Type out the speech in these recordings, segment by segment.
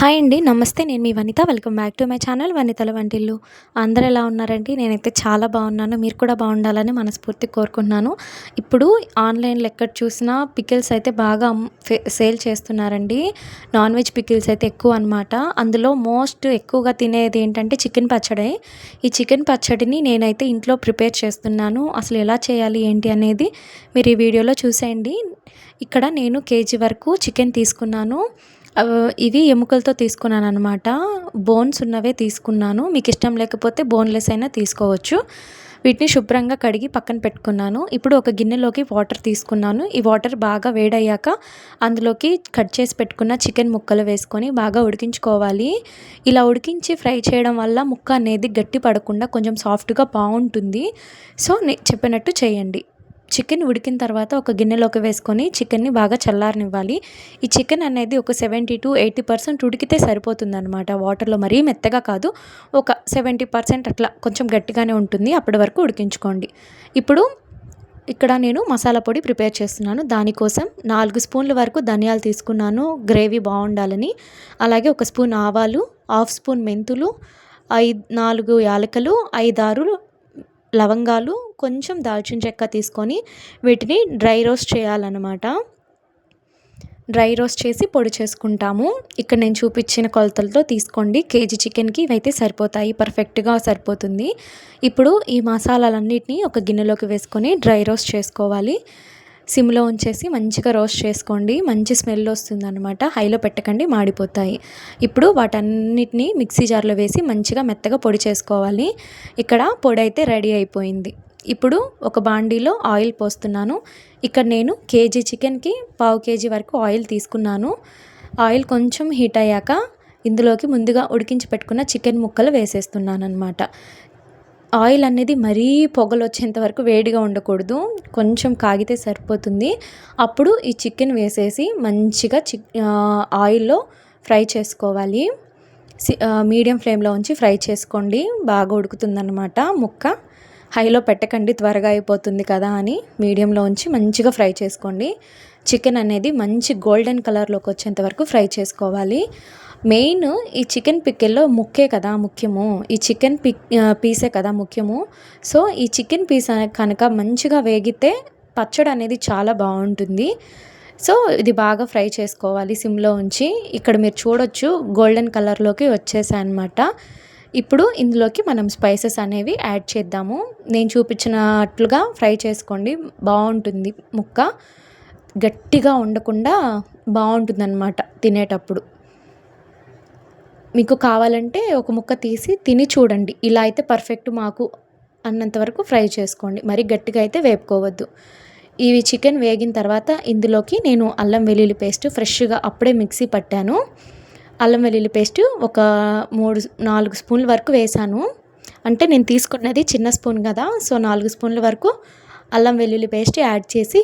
Hi అండి నమస్తే. నేను మీ Vanitha. Welcome back to my channel వనితల వంటిల్లు. అందరు ఎలా ఉన్నారండి? నేనైతే చాలా బాగున్నాను. మీరు కూడా బాగుండాలని మనస్ఫూర్తి కోరుకుంటున్నాను. ఇప్పుడు ఆన్లైన్లో ఎక్కడ చూసినా పికిల్స్ అయితే బాగా సేల్ చేస్తున్నారండి. నాన్ వెజ్ పికిల్స్ అయితే ఎక్కువ అనమాట అందులో మోస్ట్ ఎక్కువగా తినేది ఏంటంటే చికెన్ పచ్చడి. ఈ చికెన్ పచ్చడిని నేనైతే ఇంట్లో ప్రిపేర్ చేస్తున్నాను. అసలు ఎలా చేయాలి ఏంటి అనేది మీరు ఈ వీడియోలో చూసేయండి. ఇక్కడ నేను కేజీ వరకు చికెన్ తీసుకున్నాను. ఇవి ఎముకలతో తీసుకున్నాను అనమాట బోన్స్ ఉన్నవే తీసుకున్నాను. మీకు ఇష్టం లేకపోతే బోన్లెస్ అయినా తీసుకోవచ్చు. వీటిని శుభ్రంగా కడిగి పక్కన పెట్టుకున్నాను. ఇప్పుడు ఒక గిన్నెలోకి వాటర్ తీసుకున్నాను. ఈ వాటర్ బాగా వేడయ్యాక అందులోకి కట్ చేసి పెట్టుకున్న చికెన్ ముక్కలు వేసుకొని బాగా ఉడికించుకోవాలి. ఇలా ఉడికించి ఫ్రై చేయడం వల్ల ముక్క అనేది గట్టి పడకుండా కొంచెం సాఫ్ట్గా బాగుంటుంది. సో చెప్పినట్టు చేయండి. చికెన్ ఉడికిన తర్వాత ఒక గిన్నెలోకి వేసుకొని చికెన్ని బాగా చల్లారనివ్వాలి. ఈ చికెన్ అనేది ఒక సెవెంటీ టు ఎయిటీ పర్సెంట్ ఉడికితే సరిపోతుందనమాట వాటర్లో మరీ మెత్తగా కాదు ఒక సెవెంటీ పర్సెంట్ అట్లా కొంచెం గట్టిగానే ఉంటుంది. అప్పటి వరకు ఉడికించుకోండి. ఇప్పుడు ఇక్కడ నేను మసాలా పొడి ప్రిపేర్ చేస్తున్నాను. దానికోసం నాలుగు స్పూన్ల వరకు ధనియాలు తీసుకున్నాను. గ్రేవీ బాగుండాలని. అలాగే ఒక స్పూన్ ఆవాలు హాఫ్ స్పూన్ మెంతులు ఐదు నాలుగు యాలకలు ఐదారు లవంగాలు కొంచెం దాల్చిన చెక్క తీసుకొని వీటిని డ్రై రోస్ట్ చేయాలన్నమాట. డ్రై రోస్ట్ చేసి పొడి చేసుకుంటాము. ఇక్కడ నేను చూపించిన కొలతలతో తీసుకోండి. కేజీ చికెన్కి ఇవైతే సరిపోతాయి. పర్ఫెక్ట్గా సరిపోతుంది. ఇప్పుడు ఈ మసాలాలన్నిటినీ ఒక గిన్నెలోకి వేసుకొని డ్రై రోస్ట్ చేసుకోవాలి. సిమ్లో ఉంచేసి మంచిగా రోస్ట్ చేసుకోండి. మంచి స్మెల్ వస్తుంది అనమాట హైలో పెట్టకండి మాడిపోతాయి. ఇప్పుడు వాటన్నిటిని మిక్సీ జార్లో వేసి మంచిగా మెత్తగా పొడి చేసుకోవాలి. ఇక్కడ పొడి అయితే రెడీ అయిపోయింది. ఇప్పుడు ఒక బాండీలో ఆయిల్ పోస్తున్నాను. ఇక్కడ నేను కేజీ చికెన్కి పావు కేజీ వరకు ఆయిల్ తీసుకున్నాను. ఆయిల్ కొంచెం హీట్ అయ్యాక ఇందులోకి ముందుగా ఉడికించి పెట్టుకున్న చికెన్ ముక్కలు వేసేస్తున్నాను అనమాట ఆయిల్ అనేది మరీ పొగలు వచ్చేంత వరకు వేడిగా ఉండకూడదు. కొంచెం కాగితే సరిపోతుంది. అప్పుడు ఈ చికెన్ వేసేసి మంచిగా చిక్ ఆయిల్లో ఫ్రై చేసుకోవాలి. మీడియం ఫ్లేమ్లో ఉంచి ఫ్రై చేసుకోండి. బాగా ఉడుకుతుందన్నమాట ముక్క. హైలో పెట్టకండి త్వరగా అయిపోతుంది కదా అని. మీడియంలో ఉంచి మంచిగా ఫ్రై చేసుకోండి. చికెన్ అనేది మంచి గోల్డెన్ కలర్లోకి వచ్చేంత వరకు ఫ్రై చేసుకోవాలి. మెయిన్ ఈ చికెన్ పిక్కెల్లో ముక్కే కదా ముఖ్యము. ఈ చికెన్ పిక్ పీసే కదా ముఖ్యము. సో ఈ చికెన్ పీస్ కనుక మంచిగా వేగితే పచ్చడి అనేది చాలా బాగుంటుంది. సో ఇది బాగా ఫ్రై చేసుకోవాలి సిమ్లో ఉంచి. ఇక్కడ మీరు చూడొచ్చు గోల్డెన్ కలర్లోకి వచ్చేసాయనమాట ఇప్పుడు ఇందులోకి మనం స్పైసెస్ అనేవి యాడ్ చేద్దాము. నేను చూపించినట్లుగా ఫ్రై చేసుకోండి. బాగుంటుంది ముక్క. గట్టిగా ఉండకుండా బాగుంటుంది అనమాట తినేటప్పుడు. మీకు కావాలంటే ఒక ముక్క తీసి తిని చూడండి. ఇలా అయితే పర్ఫెక్ట్ మాకు అన్నంత వరకు ఫ్రై చేసుకోండి. మరి గట్టిగా అయితే వేపుకోవద్దు. ఇవి చికెన్ వేగిన తర్వాత ఇందులోకి నేను అల్లం వెల్లుల్లి పేస్ట్ ఫ్రెష్గా అప్పుడే మిక్సీ పట్టాను. అల్లం వెల్లుల్లి పేస్ట్ ఒక మూడు నాలుగు స్పూన్ల వరకు వేసాను. అంటే నేను తీసుకున్నది చిన్న స్పూన్ కదా సో నాలుగు స్పూన్ల వరకు అల్లం వెల్లుల్లి పేస్ట్ యాడ్ చేసి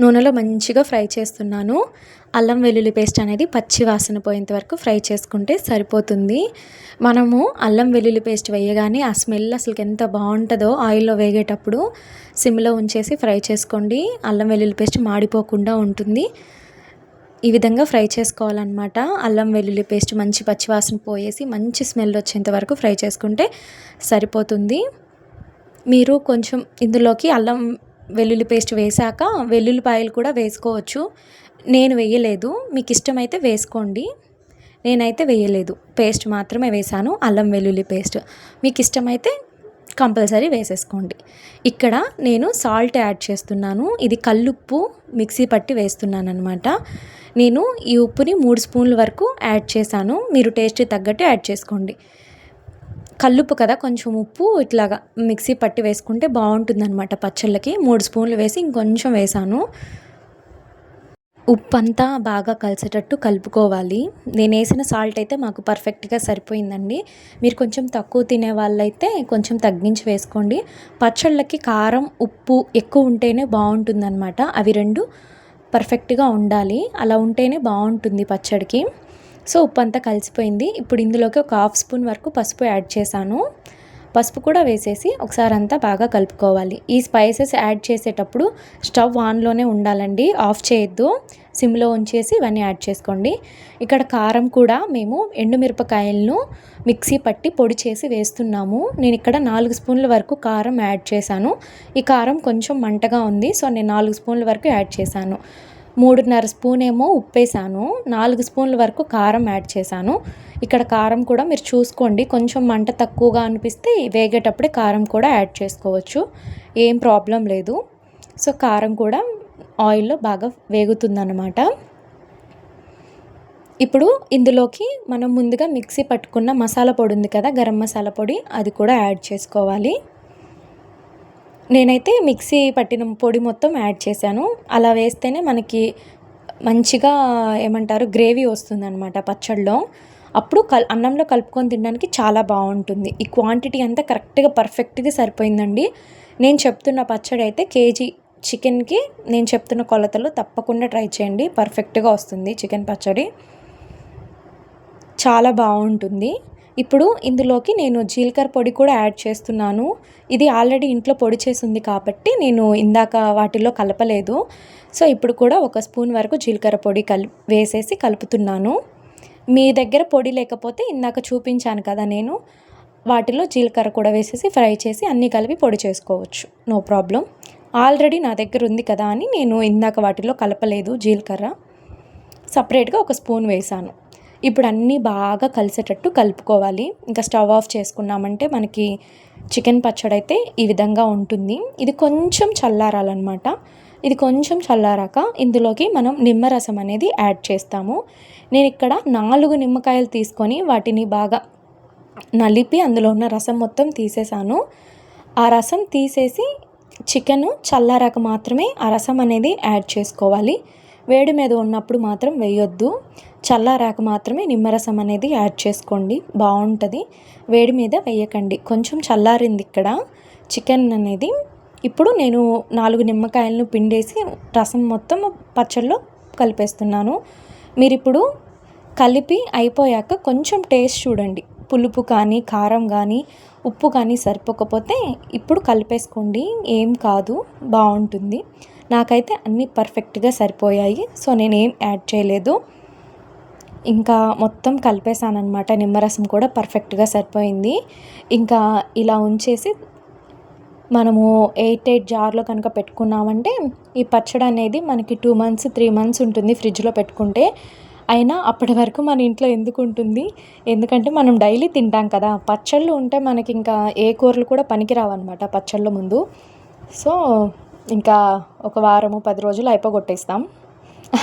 నూనెలో మంచిగా ఫ్రై చేస్తున్నాను. అల్లం వెల్లుల్లి పేస్ట్ అనేది పచ్చి వాసన పోయేంత వరకు ఫ్రై చేసుకుంటే సరిపోతుంది. మనము అల్లం వెల్లుల్లి పేస్ట్ వేయగానే ఆ స్మెల్ అసలు ఎంత బాగుంటుందో ఆయిల్లో వేగేటప్పుడు సిమ్లో ఉంచేసి ఫ్రై చేసుకోండి. అల్లం వెల్లుల్లి పేస్ట్ మాడిపోకుండా ఉంటుంది. ఈ విధంగా ఫ్రై చేసుకోవాలన్నమాట. అల్లం వెల్లుల్లి పేస్ట్ మంచి పచ్చివాసన పోయేసి మంచి స్మెల్ వచ్చేంత వరకు ఫ్రై చేసుకుంటే సరిపోతుంది. మీరు కొంచెం ఇందులోకి అల్లం వెల్లుల్లి పేస్ట్ వేశాక వెల్లుల్లిపాయలు కూడా వేసుకోవచ్చు. నేను వేయలేదు. మీకు ఇష్టమైతే వేసుకోండి. నేనైతే వేయలేదు. పేస్ట్ మాత్రమే వేశాను. అల్లం వెల్లుల్లి పేస్ట్. మీకు ఇష్టమైతే కంపల్సరీ వేసేసుకోండి. ఇక్కడ నేను సాల్ట్ యాడ్ చేస్తున్నాను. ఇది కల్లుప్పు మిక్సీ పట్టి వేస్తున్నాను అనమాట నేను ఈ ఉప్పుని మూడు స్పూన్ల వరకు యాడ్ చేశాను. మీరు టేస్ట్ తగ్గట్టు యాడ్ చేసుకోండి. కల్లుప్పు కదా కొంచెం ఉప్పు ఇట్లాగా మిక్సీ పట్టి వేసుకుంటే బాగుంటుందన్నమాట పచ్చళ్ళకి. మూడు స్పూన్లు వేసి ఇంకొంచెం వేసాను. ఉప్పు అంతా బాగా కలిసేటట్టు కలుపుకోవాలి. నేను వేసిన సాల్ట్ అయితే మాకు పర్ఫెక్ట్గా సరిపోయిందండి. మీరు కొంచెం తక్కువ తినే వాళ్ళైతే కొంచెం తగ్గించి వేసుకోండి. పచ్చళ్ళకి కారం ఉప్పు ఎక్కువ ఉంటేనే బాగుంటుందన్నమాట. అవి రెండు పర్ఫెక్ట్గా ఉండాలి. అలా ఉంటేనే బాగుంటుంది పచ్చడికి. సో ఉప్పు అంతా కలిసిపోయింది. ఇప్పుడు ఇందులోకి ఒక హాఫ్ స్పూన్ వరకు పసుపు యాడ్ చేశాను. పసుపు కూడా వేసేసి ఒకసారి అంతా బాగా కలుపుకోవాలి. ఈ స్పైసెస్ యాడ్ చేసేటప్పుడు స్టవ్ ఆన్లోనే ఉండాలండి. ఆఫ్ చేయొద్దు. సిమ్లో ఉంచేసి ఇవన్నీ యాడ్ చేసుకోండి. ఇక్కడ కారం కూడా మేము ఎండుమిరపకాయలను మిక్సీ పట్టి పొడి చేసి వేస్తున్నాము. నేను ఇక్కడ నాలుగు స్పూన్ల వరకు కారం యాడ్ చేశాను. ఈ కారం కొంచెం మంటగా ఉంది. సో నేను నాలుగు స్పూన్ల వరకు యాడ్ చేశాను. మూడున్నర స్పూన్ ఏమో ఉప్పేసాను. నాలుగు స్పూన్ల వరకు కారం యాడ్ చేశాను. ఇక్కడ కారం కూడా మీరు చూసుకోండి. కొంచెం మంట తక్కువగా అనిపిస్తే వేగేటప్పుడే కారం కూడా యాడ్ చేసుకోవచ్చు. ఏం ప్రాబ్లం లేదు. సో కారం కూడా ఆయిల్లో బాగా వేగుతుందన్నమాట. ఇప్పుడు ఇందులోకి మనం ముందుగా మిక్సీ పట్టుకున్న మసాలా పొడి ఉంది కదా గరం మసాలా పొడి అది కూడా యాడ్ చేసుకోవాలి. నేనైతే మిక్సీ పట్టిన పొడి మొత్తం యాడ్ చేశాను. అలా వేస్తేనే మనకి మంచిగా ఏమంటారు గ్రేవీ వస్తుందన్నమాట పచ్చడిలో అప్పుడు కల్ అన్నంలో కలుపుకొని తినడానికి చాలా బాగుంటుంది. ఈ క్వాంటిటీ అంతా కరెక్ట్గా పర్ఫెక్ట్గా సరిపోయిందండి. నేను చెప్తున్న పచ్చడి అయితే కేజీ చికెన్కి నేను చెప్తున్న కొలతలు తప్పకుండా ట్రై చేయండి. పర్ఫెక్ట్గా వస్తుంది చికెన్ పచ్చడి. చాలా బాగుంటుంది. ఇప్పుడు ఇందులోకి నేను జీలకర్ర పొడి కూడా యాడ్ చేస్తున్నాను. ఇది ఆల్రెడీ ఇంట్లో పొడి చేసింది కాబట్టి నేను ఇందాక వాటిలో కలపలేదు. సో ఇప్పుడు కూడా ఒక స్పూన్ వరకు జీలకర్ర పొడి కలి వేసేసి కలుపుతున్నాను. మీ దగ్గర పొడి లేకపోతే ఇందాక చూపించాను కదా నేను వాటిలో జీలకర్ర కూడా వేసేసి ఫ్రై చేసి అన్నీ కలిపి పొడి చేసుకోవచ్చు. No problem. ఆల్రెడీ నా దగ్గర ఉంది కదా అని నేను ఇందాక వాటిలో కలపలేదు జీలకర్ర. సపరేట్గా ఒక స్పూన్ వేసాను ఇప్పుడు అన్నీ బాగా కలిసేటట్టు కలుపుకోవాలి. ఇంకా స్టవ్ ఆఫ్ చేసుకున్నామంటే మనకి చికెన్ పచ్చడి అయితే ఈ విధంగా ఉంటుంది. ఇది కొంచెం చల్లారాలన్నమాట. ఇది కొంచెం చల్లారాక ఇందులోకి మనం నిమ్మరసం అనేది యాడ్ చేస్తాము. నేను ఇక్కడ నాలుగు నిమ్మకాయలు తీసుకొని వాటిని బాగా నలిపి అందులో ఉన్న రసం మొత్తం తీసేసాను. ఆ రసం తీసేసి చికెన్ చల్లారాక మాత్రమే ఆ రసం అనేది యాడ్ చేసుకోవాలి. వేడి మీద ఉన్నప్పుడు మాత్రం వేయొద్దు. చల్లారాక మాత్రమే నిమ్మరసం అనేది యాడ్ చేసుకోండి. బాగుంటుంది. వేడి మీద వేయకండి. కొంచెం చల్లారింది ఇక్కడ. చికెన్ అనేది ఇప్పుడు నేను నాలుగు నిమ్మకాయలను పిండేసి రసం మొత్తం పచ్చళ్ళలో కలిపేస్తున్నాను. మీరు ఇప్పుడు కలిపి అయిపోయాక కొంచెం టేస్ట్ చూడండి. పులుపు కానీ కారం కానీ ఉప్పు కానీ సరిపోకపోతే ఇప్పుడు కలిపేసుకోండి. ఏం కాదు. బాగుంటుంది. నాకైతే అన్నీ పర్ఫెక్ట్గా సరిపోయాయి. సో నేను ఏం యాడ్ చేయలేదు. ఇంకా మొత్తం కలిపేసాను అనమాట నిమ్మరసం కూడా పర్ఫెక్ట్గా సరిపోయింది. ఇంకా ఇలా ఉంచేసి మనము ఎయిట్ ఎయిట్ జార్లో కనుక పెట్టుకున్నామంటే ఈ పచ్చడి అనేది మనకి టూ మంత్స్ త్రీ మంత్స్ ఉంటుంది ఫ్రిడ్జ్లో పెట్టుకుంటే. అయినా అప్పటి వరకు మన ఇంట్లో ఎందుకు ఉంటుంది? ఎందుకంటే మనం డైలీ తింటాం కదా. పచ్చళ్ళు ఉంటే మనకి ఇంకా ఏ కూరలు కూడా పనికిరావన్నమాట పచ్చళ్ళ ముందు. సో ఇంకా ఒక వారము పది రోజులు అయిపోగొట్టేస్తాం.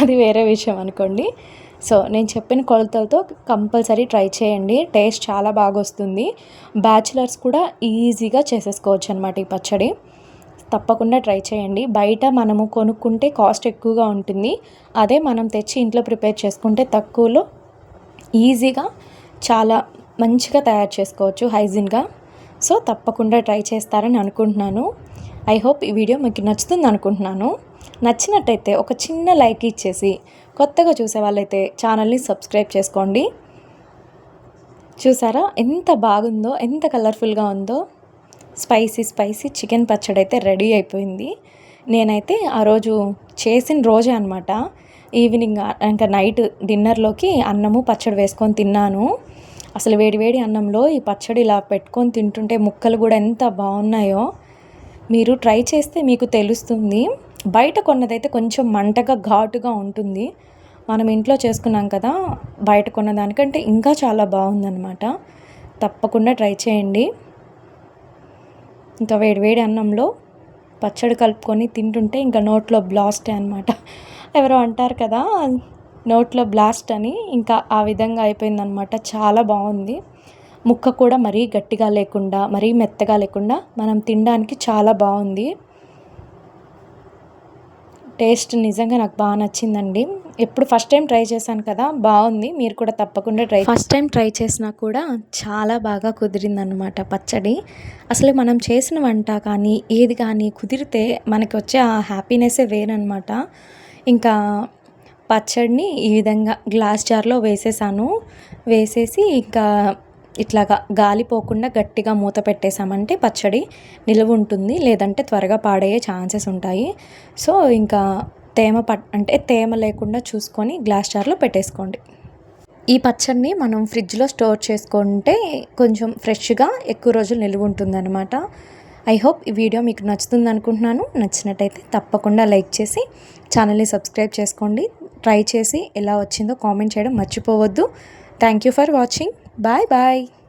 అది వేరే విషయం అనుకోండి. సో నేను చెప్పిన కొలతలతో కంపల్సరీ ట్రై చేయండి. టేస్ట్ చాలా బాగా వస్తుంది. బ్యాచిలర్స్ కూడా ఈజీగా చేసేసుకోవచ్చు అనమాట ఈ పచ్చడి. తప్పకుండా ట్రై చేయండి. బయట మనము కొనుక్కుంటే కాస్ట్ ఎక్కువగా ఉంటుంది. అదే మనం తెచ్చి ఇంట్లో ప్రిపేర్ చేసుకుంటే తక్కువలో ఈజీగా చాలా మంచిగా తయారు చేసుకోవచ్చు హైజీన్గా. సో తప్పకుండా ట్రై చేస్తారని అనుకుంటున్నాను. ఐ హోప్ ఈ వీడియో మీకు నచ్చుతుంది అనుకుంటున్నాను. నచ్చినట్టయితే ఒక చిన్న లైక్ ఇచ్చేసి కొత్తగా చూసే వాళ్ళైతే ఛానల్ని సబ్స్క్రైబ్ చేసుకోండి. చూసారా? ఎంత బాగుందో ఎంత కలర్ఫుల్గా ఉందో. స్పైసీ స్పైసీ చికెన్ పచ్చడి అయితే రెడీ అయిపోయింది. నేనైతే ఆ రోజు చేసిన రోజే అనమాట ఈవినింగ్ ఇంకా నైట్ డిన్నర్లోకి అన్నము పచ్చడి వేసుకొని తిన్నాను. అసలు వేడి వేడి అన్నంలో ఈ పచ్చడి ఇలా పెట్టుకొని తింటుంటే ముక్కలు కూడా ఎంత బాగున్నాయో. మీరు ట్రై చేస్తే మీకు తెలుస్తుంది. బయట కొన్నదైతే కొంచెం మంటగా ఘాటుగా ఉంటుంది. మనం ఇంట్లో చేసుకున్నాం కదా బయట కొన్న దానికంటే ఇంకా చాలా బాగుందన్నమాట. తప్పకుండా ట్రై చేయండి. ఇంకా వేడి వేడి అన్నంలో పచ్చడి కలుపుకొని తింటుంటే ఇంకా నోట్లో బ్లాస్ట్ అనమాట ఎవరో అంటారు కదా నోట్లో బ్లాస్ట్ అని. ఇంకా ఆ విధంగా అయిపోయిందనమాట చాలా బాగుంది. ముక్క కూడా మరీ గట్టిగా లేకుండా మరీ మెత్తగా లేకుండా మనం తినడానికి చాలా బాగుంది. టేస్ట్ నిజంగా నాకు బాగా నచ్చిందండి. ఎప్పుడు ఫస్ట్ టైం ట్రై చేశాను కదా బాగుంది. మీరు కూడా తప్పకుండా ట్రై ఫస్ట్ టైం ట్రై చేసినా కూడా చాలా బాగా కుదిరిందనమాట పచ్చడి. అసలు మనం చేసిన వంట కానీ ఏది కానీ కుదిరితే మనకి వచ్చే ఆ హ్యాపీనెస్సే వేరనమాట ఇంకా పచ్చడిని ఈ విధంగా గ్లాస్ జార్లో వేసేసాను. వేసేసి ఇంకా ఇట్లాగా గాలి పోకుండా గట్టిగా మూత పెట్టేసామంటే పచ్చడి నిలువ ఉంటుంది లేదంటే త్వరగా పాడయ్యే ఛాన్సెస్ ఉంటాయి. సో ఇంకా తేమ పట్ అంటే తేమ లేకుండా చూసుకొని గ్లాస్ జార్లో పెట్టేసుకోండి. ఈ పచ్చడిని మనం ఫ్రిడ్జ్లో స్టోర్ చేసుకుంటే కొంచెం ఫ్రెష్గా ఎక్కువ రోజులు నిలువ ఉంటుందన్నమాట. ఐ హోప్ ఈ వీడియో మీకు నచ్చుతుంది అనుకుంటున్నాను. నచ్చినట్టయితే తప్పకుండా లైక్ చేసి ఛానల్ని సబ్స్క్రైబ్ చేసుకోండి. ట్రై చేసి ఎలా వచ్చిందో కామెంట్ చేయడం మర్చిపోవద్దు. Thank you for watching. Bye bye.